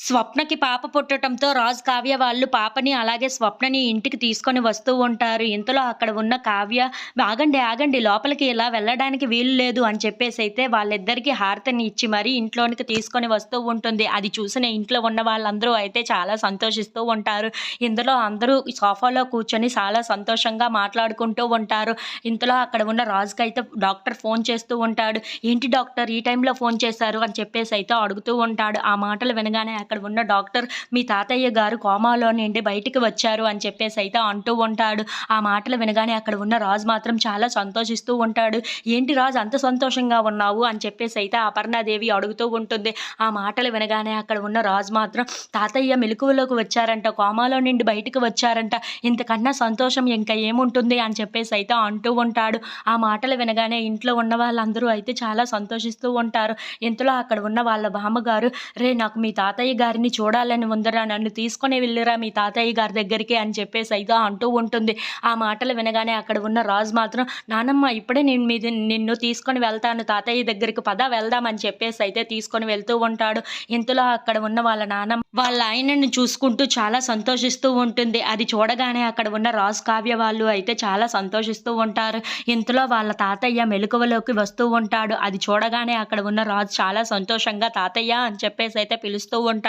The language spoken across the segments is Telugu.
స్వప్నకి పాప పుట్టడంతో రాజ్ కావ్య వాళ్ళు పాపని అలాగే స్వప్నని ఇంటికి తీసుకొని వస్తూ ఉంటారు. ఇంతలో అక్కడ ఉన్న కావ్య ఆగండి ఆగండి లోపలికి ఇలా వెళ్ళడానికి వీలు లేదు అని చెప్పేసి అయితే వాళ్ళిద్దరికీ హారతిని ఇచ్చి మరీ ఇంట్లోనికి తీసుకొని వస్తూ ఉంటుంది. అది చూసిన ఇంట్లో ఉన్న వాళ్ళందరూ అయితే చాలా సంతోషిస్తూ ఉంటారు. ఇందులో అందరూ సోఫాలో కూర్చొని చాలా సంతోషంగా మాట్లాడుకుంటూ ఉంటారు. ఇంతలో అక్కడ ఉన్న రాజుకి అయితే డాక్టర్ ఫోన్ చేస్తూ ఉంటాడు. ఏంటి డాక్టర్ ఈ టైంలో ఫోన్ చేశారు అని చెప్పేసి అయితే అడుగుతూ ఉంటాడు. ఆ మాటలు వినగానే అక్కడ ఉన్న డాక్టర్ మీ తాతయ్య గారు కోమాలో నుండి బయటికి వచ్చారు అని చెప్పేసి అయితే అంటూ ఉంటాడు. ఆ మాటలు వినగానే అక్కడ ఉన్న రాజు మాత్రం చాలా సంతోషిస్తూ ఉంటాడు. ఏంటి రాజు అంత సంతోషంగా ఉన్నావు? అని చెప్పేసి అయితే అపర్ణాదేవి అడుగుతూ ఉంటుంది. ఆ మాటలు వినగానే అక్కడ ఉన్న రాజు మాత్రం తాతయ్య మెలకువలోకి వచ్చారంట కోమాలో నుండి బయటికి వచ్చారంట. ఇంతకన్నా సంతోషం ఇంకా ఏముంటుంది? అని చెప్పేసి అయితే అంటూ ఉంటాడు. ఆ మాటలు వినగానే ఇంట్లో ఉన్న వాళ్ళందరూ అయితే చాలా సంతోషిస్తూ ఉంటారు. ఇంతలో అక్కడ ఉన్న వాళ్ళ బామ్మగారు రే నాకు మీ తాతయ్య గారిని చూడాలని ఉందరా నన్ను తీసుకొని వెళ్ళిరా మీ తాతయ్య గారి దగ్గరికి అని చెప్పేసి అయితే అంటూ ఉంటుంది. ఆ మాటలు వినగానే అక్కడ ఉన్న రాజు మాత్రం నానమ్మ ఇప్పుడే నేను మీద నిన్ను తీసుకొని వెళ్తాను. తాతయ్య దగ్గరికి పద వెళ్దామని చెప్పేసి అయితే తీసుకొని వెళ్తూ ఉంటాడు. ఇంతలో అక్కడ ఉన్న వాళ్ళ నానమ్మ వాళ్ళ ఆయనను చూసుకుంటూ చాలా సంతోషిస్తూ ఉంటుంది. అది చూడగానే అక్కడ ఉన్న రాజు కావ్య వాళ్ళు అయితే చాలా సంతోషిస్తూ ఉంటారు. ఇంతలో వాళ్ళ తాతయ్య మెలకువలోకి వస్తూ ఉంటాడు. అది చూడగానే అక్కడ ఉన్న రాజు చాలా సంతోషంగా తాతయ్య అని చెప్పేసి అయితే పిలుస్తూ ఉంటాడు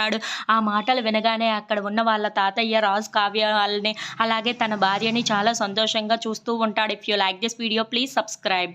ఆ మాటలు వినగానే అక్కడ ఉన్న వాళ్ళ తాతయ్య రాజు కావ్యాలని అలాగే తన భార్యని చాలా సంతోషంగా చూస్తూ ఉంటాడు. If you like this video please subscribe